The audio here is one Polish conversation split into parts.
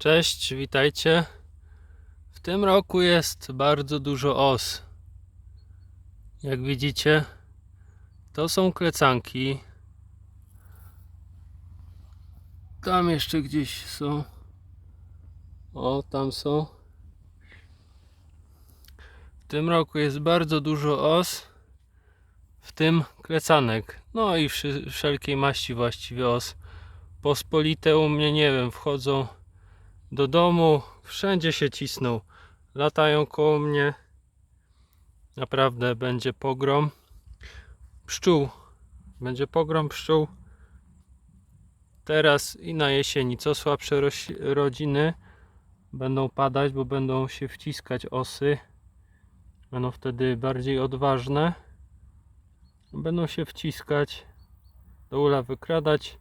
Cześć, witajcie. W tym roku jest bardzo dużo os. Jak widzicie, to są klecanki. Tam jeszcze gdzieś są. O, tam są. W tym roku jest bardzo dużo os, w tym klecanek. No i wszelkiej maści właściwie os. Pospolite u mnie, nie wiem, wchodzą do domu, wszędzie się cisną, latają koło mnie. Naprawdę będzie pogrom pszczół. Będzie pogrom pszczół. Teraz i na jesieni co słabsze rodziny będą padać, bo będą się wciskać osy. Będą wtedy bardziej odważne. Będą się wciskać, do ula wykradać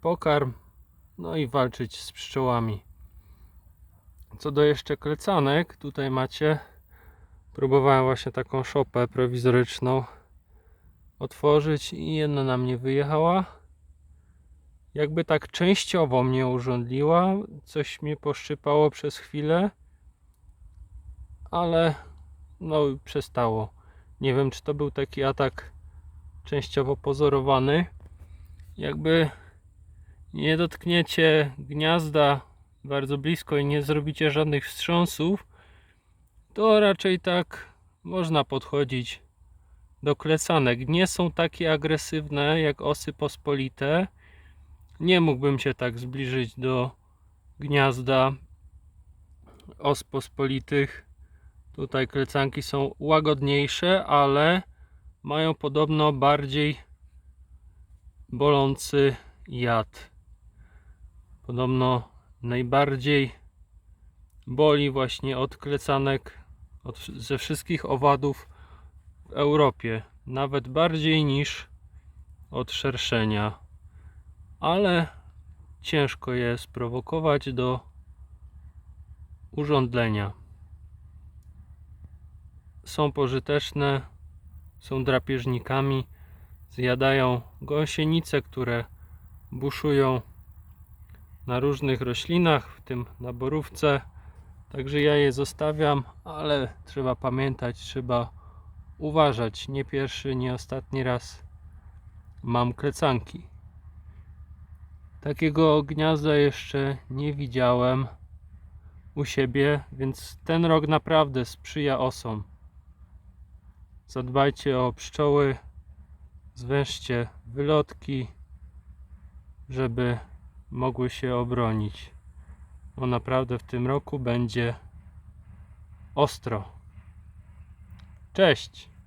pokarm, no i walczyć z pszczołami. Co do jeszcze klecanek, tutaj macie. Próbowałem właśnie taką szopę prowizoryczną otworzyć i jedna na mnie wyjechała. Jakby tak częściowo mnie urządliła, coś mnie poszczypało przez chwilę, ale no przestało. Nie wiem, czy to był taki atak częściowo pozorowany. Jakby nie dotkniecie gniazda bardzo blisko i nie zrobicie żadnych wstrząsów, to raczej tak można podchodzić do klecanek. Nie są takie agresywne jak osy pospolite. Nie mógłbym się tak zbliżyć do gniazda os pospolitych. Tutaj klecanki są łagodniejsze, ale mają podobno bardziej bolący jad. Podobno najbardziej boli właśnie od klecanek od, ze wszystkich owadów w Europie. Nawet bardziej niż od szerszenia. Ale ciężko je sprowokować do urządlenia. Są pożyteczne, są drapieżnikami, zjadają gąsienice, które buszują na różnych roślinach, w tym na borówce. Także ja je zostawiam, ale trzeba pamiętać, trzeba uważać. Nie pierwszy, nie ostatni raz mam klecanki. Takiego gniazda jeszcze nie widziałem u siebie, więc ten rok naprawdę sprzyja osom. Zadbajcie o pszczoły, zwężcie wylotki, żeby mogły się obronić. Bo naprawdę w tym roku będzie ostro. Cześć!